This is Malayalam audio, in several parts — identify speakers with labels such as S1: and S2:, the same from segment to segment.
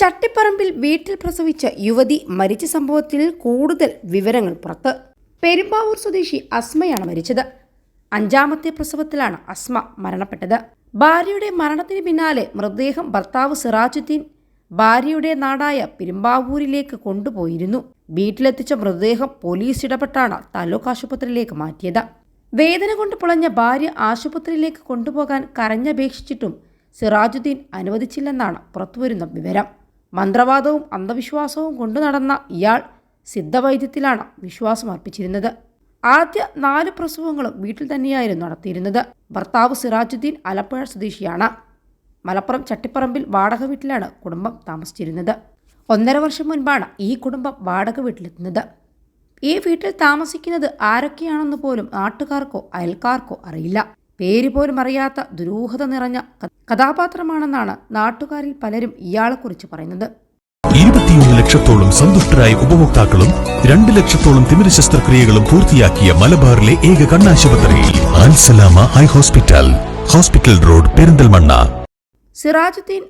S1: ചട്ടിപ്പറമ്പിൽ വീട്ടിൽ പ്രസവിച്ച യുവതി മരിച്ച സംഭവത്തിൽ കൂടുതൽ വിവരങ്ങൾ പുറത്ത്. പെരുമ്പാവൂർ സ്വദേശി അസ്മയാണ് മരിച്ചത്. അഞ്ചാമത്തെ പ്രസവത്തിലാണ് അസ്മ മരണപ്പെട്ടത്. ഭാര്യയുടെ മരണത്തിന് പിന്നാലെ മൃതദേഹം ഭർത്താവ് സിറാജുദ്ദീൻ ഭാര്യയുടെ നാടായ പെരുമ്പാവൂരിലേക്ക് കൊണ്ടുപോയിരുന്നു. വീട്ടിലെത്തിച്ച മൃതദേഹം പോലീസ് ഇടപെട്ടാണ് താലൂക്ക് ആശുപത്രിയിലേക്ക് മാറ്റിയത്. വേദന കൊണ്ട് പുളഞ്ഞ ഭാര്യ ആശുപത്രിയിലേക്ക് കൊണ്ടുപോകാൻ കരഞ്ഞപേക്ഷിച്ചിട്ടും സിറാജുദ്ദീൻ അനുവദിച്ചില്ലെന്നാണ് പുറത്തുവരുന്ന വിവരം. മന്ത്രവാദവും അന്ധവിശ്വാസവും കൊണ്ടു നടന്ന ഇയാൾ സിദ്ധവൈദ്യത്തിലാണ് വിശ്വാസം അർപ്പിച്ചിരുന്നത്. ആദ്യ നാല് പ്രസവങ്ങളും വീട്ടിൽ തന്നെയായിരുന്നു നടത്തിയിരുന്നത്. ഭർത്താവ് സിറാജുദ്ദീൻ ആലപ്പുഴ സ്വദേശിയാണ്. മലപ്പുറം ചട്ടിപ്പറമ്പിൽ വാടക വീട്ടിലാണ് കുടുംബം താമസിച്ചിരുന്നത്. ഒന്നര വർഷം മുൻപാണ് ഈ കുടുംബം വാടക വീട്ടിലെത്തുന്നത്. ഈ വീട്ടിൽ താമസിക്കുന്നത് ആരൊക്കെയാണെന്ന് പോലും നാട്ടുകാർക്കോ അയൽക്കാർക്കോ അറിയില്ല. പേര് പോലും അറിയാത്ത ദുരൂഹത നിറഞ്ഞ കഥാപാത്രമാണെന്നാണ് നാട്ടുകാരിൽ പലരും ഇയാളെക്കുറിച്ച് പറയുന്നത്.
S2: ഇരുപത്തിയൊന്ന് ലക്ഷത്തോളം സന്തുഷ്ടരായ ഉപഭോക്താക്കളും രണ്ട് ലക്ഷത്തോളം തിമിര ശസ്ത്രക്രിയകളും പൂർത്തിയാക്കിയ മലബാറിലെ ഏക കണ്ണാശുപത്രി Ansalama eye hospital hospital road Perinthalmanna.
S1: Sirajuddin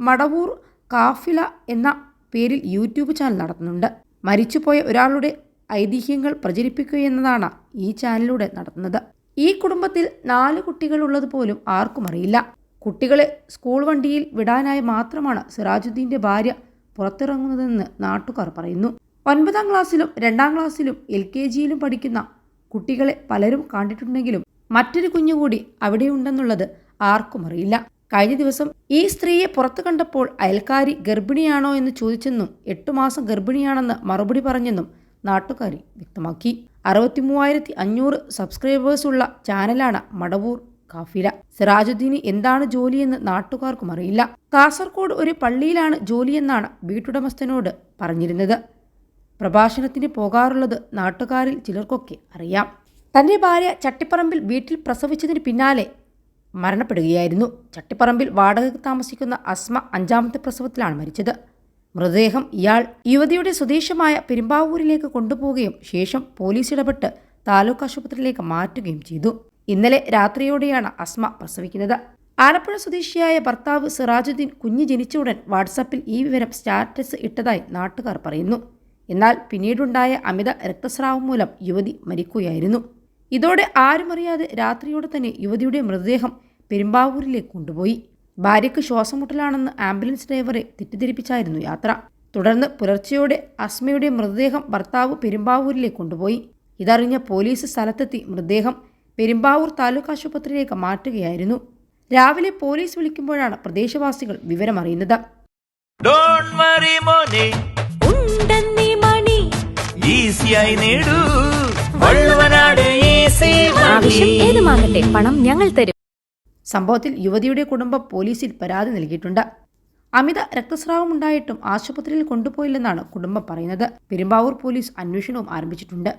S1: Madavoor Kafila എന്ന പേരിൽ യൂട്യൂബ് ചാനൽ നടത്തുന്നുണ്ട്. മരിച്ചുപോയ ഒരാളുടെ ഐതിഹ്യങ്ങൾ പ്രചരിപ്പിക്കുക എന്നതാണ് ഈ ചാനലിലൂടെ നടത്തുന്നത്. ഈ കുടുംബത്തിൽ നാല് കുട്ടികളുള്ളത് പോലും ആർക്കും അറിയില്ല. കുട്ടികളെ സ്കൂൾ വണ്ടിയിൽ വിടാനായി മാത്രമാണ് സിറാജുദ്ദീന്റെ ഭാര്യ പുറത്തിറങ്ങുന്നതെന്ന് നാട്ടുകാർ പറയുന്നു. ഒൻപതാം ക്ലാസ്സിലും രണ്ടാം ക്ലാസ്സിലും എൽ കെ ജിയിലും പഠിക്കുന്ന കുട്ടികളെ പലരും കണ്ടിട്ടുണ്ടെങ്കിലും മറ്റൊരു കുഞ്ഞുകൂടി അവിടെയുണ്ടെന്നുള്ളത് ആർക്കും അറിയില്ല. കഴിഞ്ഞ ദിവസം ഈ സ്ത്രീയെ പുറത്തു കണ്ടപ്പോൾ അയൽക്കാരി ഗർഭിണിയാണോ എന്ന് ചോദിച്ചെന്നും എട്ടു മാസം ഗർഭിണിയാണെന്ന് മറുപടി പറഞ്ഞെന്നും നാട്ടുകാരി വ്യക്തമാക്കി. അറുപത്തി മൂവായിരത്തി അഞ്ഞൂറ് സബ്സ്ക്രൈബേഴ്സുള്ള ചാനലാണ് മടവൂർ കാഫില. സിറാജുദ്ദീന് എന്താണ് ജോലിയെന്ന് നാട്ടുകാർക്കും അറിയില്ല. കാസർഗോഡ് ഒരു പള്ളിയിലാണ് ജോലിയെന്നാണ് വീട്ടുടമസ്ഥനോട് പറഞ്ഞിരുന്നത്. പ്രഭാഷണത്തിന് പോകാറുള്ളത് നാട്ടുകാരിൽ ചിലർക്കൊക്കെ അറിയാം. തന്റെ ഭാര്യ ചട്ടിപ്പറമ്പിൽ വീട്ടിൽ പ്രസവിച്ചതിന് പിന്നാലെ മരണപ്പെടുകയായിരുന്നു. ചട്ടിപ്പറമ്പിൽ വാടകയ്ക്ക് താമസിക്കുന്ന അസ്മ അഞ്ചാമത്തെ പ്രസവത്തിലാണ് മരിച്ചത്. മൃതദേഹം ഇയാൾ യുവതിയുടെ സ്വദേശമായ പെരുമ്പാവൂരിലേക്ക് കൊണ്ടുപോവുകയും ശേഷം പോലീസ് ഇടപെട്ട് താലൂക്ക് ആശുപത്രിയിലേക്ക് മാറ്റുകയും ചെയ്തു. ഇന്നലെ രാത്രിയോടെയാണ് അസ്മ പ്രസവിക്കുന്നത്. ആലപ്പുഴ സ്വദേശിയായ ഭർത്താവ് സിറാജുദ്ദീൻ കുഞ്ഞ് ജനിച്ച ഉടൻ വാട്സാപ്പിൽ ഈ വിവരം സ്റ്റാറ്റസ് ഇട്ടതായി നാട്ടുകാർ പറയുന്നു. എന്നാൽ പിന്നീടുണ്ടായ അമിത രക്തസ്രാവം മൂലം യുവതി മരിക്കുകയായിരുന്നു. ഇതോടെ ആരുമറിയാതെ രാത്രിയോടെ തന്നെ യുവതിയുടെ മൃതദേഹം പെരുമ്പാവൂരിലേക്ക് കൊണ്ടുപോയി. ഭാര്യയ്ക്ക് ശ്വാസമുട്ടലാണെന്ന് ആംബുലൻസ് ഡ്രൈവറെ തെറ്റിദ്ധരിപ്പിച്ചായിരുന്നു യാത്ര. തുടർന്ന് പുലർച്ചെയോടെ അസ്മയുടെ മൃതദേഹം ഭർത്താവ് പെരുമ്പാവൂരിലേക്ക് കൊണ്ടുപോയി. ഇതറിഞ്ഞ പോലീസ് സ്ഥലത്തെത്തി മൃതദേഹം പെരുമ്പാവൂർ താലൂക്ക് ആശുപത്രിയിലേക്ക് മാറ്റുകയായിരുന്നു. രാവിലെ പോലീസ് വിളിക്കുമ്പോഴാണ് പ്രദേശവാസികൾ വിവരമറിയുന്നത്.
S3: ഡോൺ മാറട്ടെ മോനെ.
S4: ഉണ്ടെന്നീ മണി.
S3: ഈസിയായി നേടൂ. വള്ളുവനാട് ഈസി
S4: ആവശ്യം ഏതുമാകട്ടെ പണം ഞങ്ങൾ തരും.
S1: സംഭവത്തിൽ യുവതിയുടെ കുടുംബം പോലീസിൽ പരാതി നൽകിയിട്ടുണ്ട്. അമിത രക്തസ്രാവമുണ്ടായിട്ടും ആശുപത്രിയിൽ കൊണ്ടുപോയില്ലെന്നാണ് കുടുംബം പറയുന്നത്. പെരുമ്പാവൂർ പോലീസ് അന്വേഷണവും ആരംഭിച്ചിട്ടുണ്ട്.